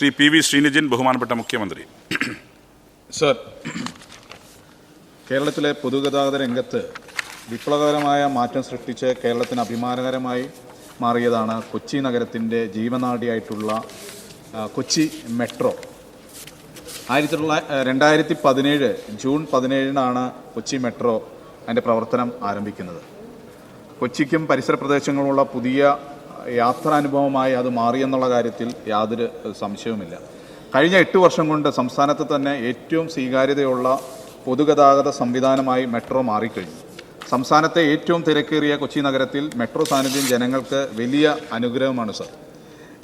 Shri P V Sreenijin ബഹുമാനപ്പെട്ട മുഖ്യമന്ത്രി. Sir കേരളത്തിലെ പൊതുഗതാഗത രംഗത്ത് വിപ്ലവകരമായ മാറ്റം സൃഷ്ടിച്ച് കേരളത്തിന് അഭിമാനകരമായി മാറിയതാണ് കൊച്ചി നഗരത്തിന്റെ ജീവനാടിയായിട്ടുള്ള കൊച്ചി മെട്രോ. ആയിരത്തി തൊള്ളായിരത്തി രണ്ടായിരത്തി പതിനേഴ് ജൂൺ പതിനേഴിനാണ് കൊച്ചി മെട്രോ അതിന്റെ പ്രവർത്തനം ആരംഭിക്കുന്നത്. കൊച്ചിക്കും പരിസര പ്രദേശങ്ങളുമുള്ള പുതിയ യാത്രാനുഭവമായി അത് മാറിയെന്നുള്ള കാര്യത്തിൽ യാതൊരു സംശയവുമില്ല. കഴിഞ്ഞ എട്ട് വർഷം കൊണ്ട് സംസ്ഥാനത്ത് തന്നെ ഏറ്റവും സ്വീകാര്യതയുള്ള പൊതുഗതാഗത സംവിധാനമായി മെട്രോ മാറിക്കഴിഞ്ഞു. സംസ്ഥാനത്തെ ഏറ്റവും തിരക്കേറിയ കൊച്ചി നഗരത്തിൽ മെട്രോ സാന്നിധ്യം ജനങ്ങൾക്ക് വലിയ അനുഗ്രഹമാണ് സർ.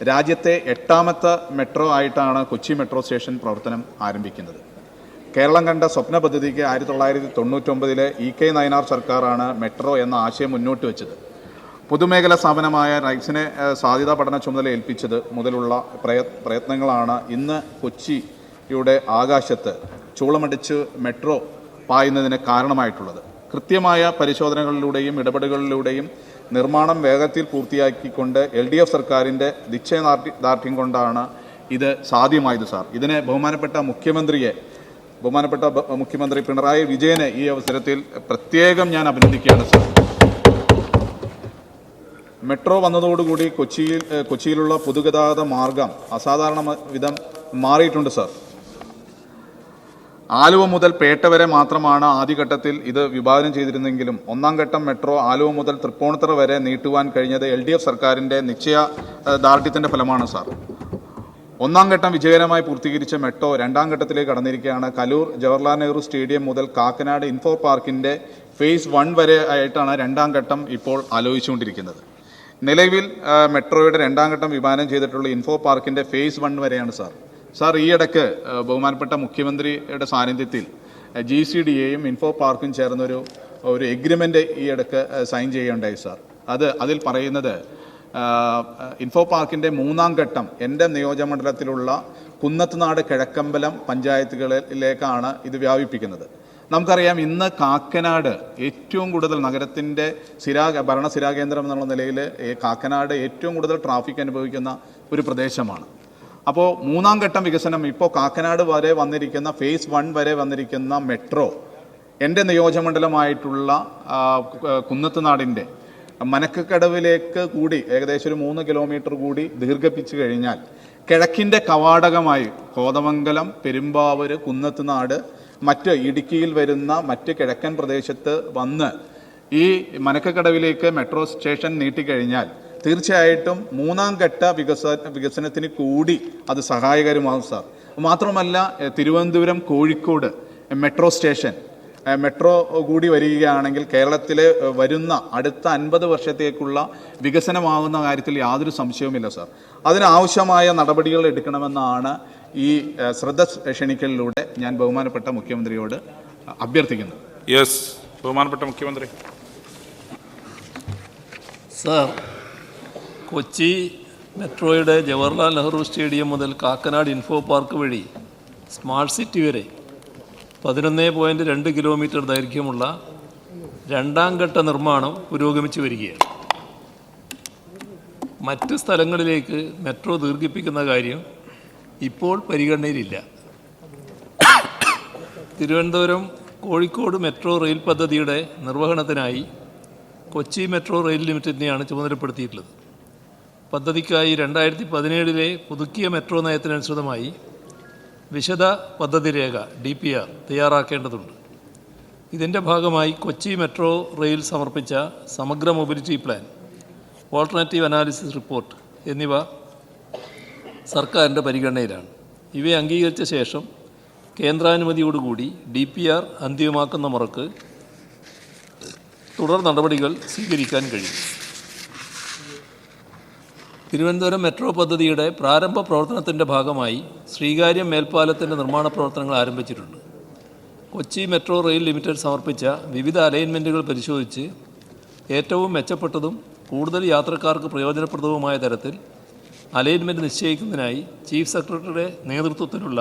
രാജ്യത്തെ എട്ടാമത്തെ മെട്രോ ആയിട്ടാണ് കൊച്ചി മെട്രോ സ്റ്റേഷൻ പ്രവർത്തനം ആരംഭിക്കുന്നത്. കേരളം കണ്ട സ്വപ്ന പദ്ധതിക്ക് ആയിരത്തി തൊള്ളായിരത്തി തൊണ്ണൂറ്റൊമ്പതിലെ ഇ കെ നയനാർ സർക്കാരാണ് മെട്രോ എന്ന ആശയം മുന്നോട്ട് വെച്ചത്. പൊതുമേഖലാ സ്ഥാപനമായ റൈക്സിനെ ഏഹ്, സാധ്യതാ പഠന ചുമതല ഏൽപ്പിച്ചത് മുതലുള്ള പ്രയ പ്രയത്നങ്ങളാണ് ഇന്ന് കൊച്ചിയുടെ ആകാശത്ത് ചൂളമടിച്ച് മെട്രോ പായുന്നതിന് കാരണമായിട്ടുള്ളത്. കൃത്യമായ പരിശോധനകളിലൂടെയും ഇടപെടലുകളിലൂടെയും നിർമ്മാണം വേഗത്തിൽ പൂർത്തിയാക്കിക്കൊണ്ട് എൽ ഡി എഫ് സർക്കാരിന്റെ നിശ്ചയദാർഢ്യം കൊണ്ടാണ് ഇത് സാധ്യമായത് സാർ. ഇതിനെ ബഹുമാനപ്പെട്ട മുഖ്യമന്ത്രിയെ ബഹുമാനപ്പെട്ട മുഖ്യമന്ത്രി പിണറായി വിജയനെ ഈ അവസരത്തിൽ പ്രത്യേകം ഞാൻ അഭിനന്ദിക്കുകയാണ് സാർ. മെട്രോ വന്നതോടുകൂടി കൊച്ചിയിൽ കൊച്ചിയിലുള്ള പൊതുഗതാഗത മാർഗം അസാധാരണ വിധം മാറിയിട്ടുണ്ട് സാർ. ആലുവ മുതൽ പേട്ട വരെ മാത്രമാണ് ആദ്യഘട്ടത്തിൽ ഇത് വിഭാവനം ചെയ്തിരുന്നെങ്കിലും ഒന്നാം ഘട്ടം മെട്രോ ആലുവ മുതൽ തൃപ്പൂണിത്തറ വരെ നീട്ടുവാൻ കഴിഞ്ഞത് എൽ ഡി എഫ് സർക്കാരിന്റെ നിശ്ചയ ഏഹ്, ദാർഢ്യത്തിന്റെ ഫലമാണ് സാർ. ഒന്നാം ഘട്ടം വിജയകരമായി പൂർത്തീകരിച്ച മെട്രോ രണ്ടാം ഘട്ടത്തിലേക്ക് കടന്നിരിക്കുകയാണ്. കലൂർ ജവഹർലാൽ നെഹ്റു സ്റ്റേഡിയം മുതൽ കാക്കനാട് ഇൻഫോ പാർക്കിന്റെ ഫേസ് വൺ വരെ ആയിട്ടാണ് രണ്ടാം ഘട്ടം ഇപ്പോൾ ആലോചിച്ചുകൊണ്ടിരിക്കുന്നത്. നിലവിൽ മെട്രോയുടെ രണ്ടാം ഘട്ടം വിമാനം ചെയ്തിട്ടുള്ള ഇൻഫോ പാർക്കിന്റെ ഫേസ് വൺ വരെയാണ് സാർ സാർ ഈയിടക്ക് ബഹുമാനപ്പെട്ട മുഖ്യമന്ത്രിയുടെ സാന്നിധ്യത്തിൽ ജി സി ഡി എയും ഇൻഫോ പാർക്കും ചേർന്നൊരു ഒരു എഗ്രിമെന്റ് ഈയിടക്ക് സൈൻ ചെയ്യുകയുണ്ടായി സാർ അത് അതിൽ പറയുന്നത് ഇൻഫോ പാർക്കിന്റെ മൂന്നാം ഘട്ടം എന്റെ നിയോജകമണ്ഡലത്തിലുള്ള കുന്നത്തുനാട് കിഴക്കമ്പലം പഞ്ചായത്തുകളിലേക്കാണ് ഇത് വ്യാപിപ്പിക്കുന്നത്. നമുക്കറിയാം ഇന്ന് കാക്കനാട് ഏറ്റവും കൂടുതൽ നഗരത്തിന്റെ സ്ഥിരാ ഭരണ സ്ഥിരാകേന്ദ്രം എന്നുള്ള നിലയിൽ കാക്കനാട് ഏറ്റവും കൂടുതൽ ട്രാഫിക് അനുഭവിക്കുന്ന ഒരു പ്രദേശമാണ്. അപ്പോൾ മൂന്നാം ഘട്ടം വികസനം ഇപ്പോൾ കാക്കനാട് വരെ വന്നിരിക്കുന്ന ഫേസ് വൺ വരെ വന്നിരിക്കുന്ന മെട്രോ എന്റെ കു- കുന്നത്തുനാടിന്റെ മനക്കക്കടവിലേക്ക് കൂടി ഏകദേശം ഒരു മൂന്ന് കിലോമീറ്റർ കൂടി ദീർഘിപ്പിച്ചു കഴിഞ്ഞാൽ കിഴക്കിന്റെ കവാടകമായി കോതമംഗലം പെരുമ്പാവൂർ കുന്നത്തുനാട് മറ്റ് ഇടുക്കിയിൽ വരുന്ന മറ്റ് കിഴക്കൻ പ്രദേശത്ത് വന്ന് ഈ മനക്കക്കടവിലേക്ക് മെട്രോ സ്റ്റേഷൻ നീട്ടിക്കഴിഞ്ഞാൽ തീർച്ചയായിട്ടും മൂന്നാം ഘട്ട വികസ വികസനത്തിന് കൂടി അത് സഹായകരമാകും സാർ. മാത്രമല്ല Thiruvananthapuram Kozhikode metro station metro കൂടി വരികയാണെങ്കിൽ കേരളത്തിലെ വരുന്ന അടുത്ത അൻപത് വർഷത്തേക്കുള്ള വികസനമാകുന്ന കാര്യത്തിൽ യാതൊരു സംശയവുമില്ല സാർ. അതിനാവശ്യമായ നടപടികൾ എടുക്കണമെന്നാണ് ഈ ശ്രദ്ധ ക്ഷണിക്കലിലൂടെ ഞാൻ ബഹുമാനപ്പെട്ട മുഖ്യമന്ത്രിയോട് അഭ്യർത്ഥിക്കുന്നത് യെസ് ബഹുമാനപ്പെട്ട മുഖ്യമന്ത്രി. സാർ കൊച്ചി മെട്രോയുടെ ജവഹർലാൽ നെഹ്റു സ്റ്റേഡിയം മുതൽ കാക്കനാട് ഇൻഫോ പാർക്ക് വഴി സ്മാർട്ട് സിറ്റി വരെ പതിനൊന്ന് പോയിന്റ് രണ്ട് കിലോമീറ്റർ ദൈർഘ്യമുള്ള രണ്ടാം ഘട്ട നിർമ്മാണം പുരോഗമിച്ചു വരികയാണ്. മറ്റ് സ്ഥലങ്ങളിലേക്ക് മെട്രോ ദീർഘിപ്പിക്കുന്ന കാര്യം ഇപ്പോൾ പരിഗണനയിലില്ല. തിരുവനന്തപുരം കോഴിക്കോട് മെട്രോ റെയിൽ പദ്ധതിയുടെ നിർവഹണത്തിനായി കൊച്ചി മെട്രോ റെയിൽ ലിമിറ്റഡിനെയാണ് ചുമതലപ്പെടുത്തിയിട്ടുള്ളത്. പദ്ധതിക്കായി രണ്ടായിരത്തി പതിനേഴിലെ പുതുക്കിയ മെട്രോ നയത്തിനനുസൃതമായി വിശദ പദ്ധതി രേഖ ഡി പി ആർ തയ്യാറാക്കേണ്ടതുണ്ട്. ഇതിന്റെ ഭാഗമായി കൊച്ചി മെട്രോ റെയിൽ സമർപ്പിച്ച സമഗ്ര mobility plan alternative analysis report എന്നിവ സർക്കാരിന്റെ പരിഗണനയിലാണ്. ഇവയെ അംഗീകരിച്ച ശേഷം കേന്ദ്രാനുമതിയോടുകൂടി ഡി പി ആർ അന്തിമമാക്കുന്ന മുറക്ക് തുടർ നടപടികൾ സ്വീകരിക്കാൻ കഴിയും. തിരുവനന്തപുരം മെട്രോ പദ്ധതിയുടെ പ്രാരംഭ പ്രവർത്തനത്തിന്റെ ഭാഗമായി ശ്രീകാര്യം മേൽപ്പാലത്തിന്റെ നിർമ്മാണ പ്രവർത്തനങ്ങൾ ആരംഭിച്ചിട്ടുണ്ട്. കൊച്ചി മെട്രോ റെയിൽ ലിമിറ്റഡ് സമർപ്പിച്ച വിവിധ അലൈൻമെന്റുകൾ പരിശോധിച്ച് ഏറ്റവും മെച്ചപ്പെട്ടതും കൂടുതൽ യാത്രക്കാർക്ക് പ്രയോജനപ്രദവുമായ തരത്തിൽ അലൈൻമെന്റ് നിശ്ചയിക്കുന്നതിനായി ചീഫ് സെക്രട്ടറിയുടെ നേതൃത്വത്തിലുള്ള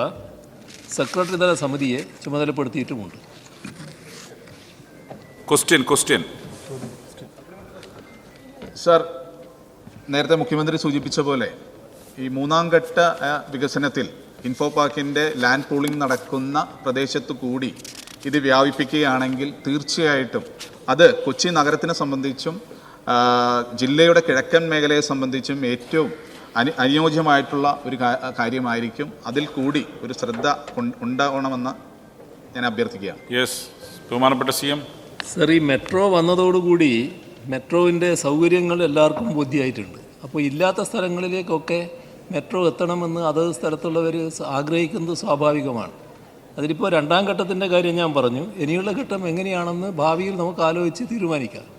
സെക്രട്ടറി തല സമിതിയെ ചുമതലപ്പെടുത്തിയിട്ടുമുണ്ട്. ക്വസ്റ്റ്യൻ ക്വസ്റ്റ്യൻ സർ നേരത്തെ മുഖ്യമന്ത്രി സൂചിപ്പിച്ച പോലെ ഈ മൂന്നാം ഘട്ട വികസനത്തിൽ ഇൻഫോ പാർക്കിന്റെ ലാൻഡ് പൂളിംഗ് നടക്കുന്ന പ്രദേശത്തു കൂടി ഇത് വ്യാപിപ്പിക്കുകയാണെങ്കിൽ തീർച്ചയായിട്ടും അത് കൊച്ചി നഗരത്തിനെ സംബന്ധിച്ചും ജില്ലയുടെ കിഴക്കൻ മേഖലയെ സംബന്ധിച്ചും ഏറ്റവും അനു അനുയോജ്യമായിട്ടുള്ള ഒരു കാര്യമായിരിക്കും. അതിൽ കൂടി ഒരു ശ്രദ്ധ ഉണ്ടാവണമെന്ന് ഞാൻ അഭ്യർത്ഥിക്കുകയാണ്. യെസ് ബഹുമാനപ്പെട്ട സി എം. സർ ഈ മെട്രോ വന്നതോടുകൂടി മെട്രോവിന്റെ സൗകര്യങ്ങൾ എല്ലാവർക്കും ബോധ്യമായിട്ടുണ്ട്. അപ്പോൾ ഇല്ലാത്ത സ്ഥലങ്ങളിലേക്കൊക്കെ മെട്രോ എത്തണമെന്ന് അതത് സ്ഥലത്തുള്ളവർ ആഗ്രഹിക്കുന്നത് സ്വാഭാവികമാണ്. അതിലിപ്പോൾ രണ്ടാം ഘട്ടത്തിന്റെ കാര്യം ഞാൻ പറഞ്ഞു. ഇനിയുള്ള ഘട്ടം എങ്ങനെയാണെന്ന് ഭാവിയിൽ നമുക്ക് ആലോചിച്ച് തീരുമാനിക്കാം.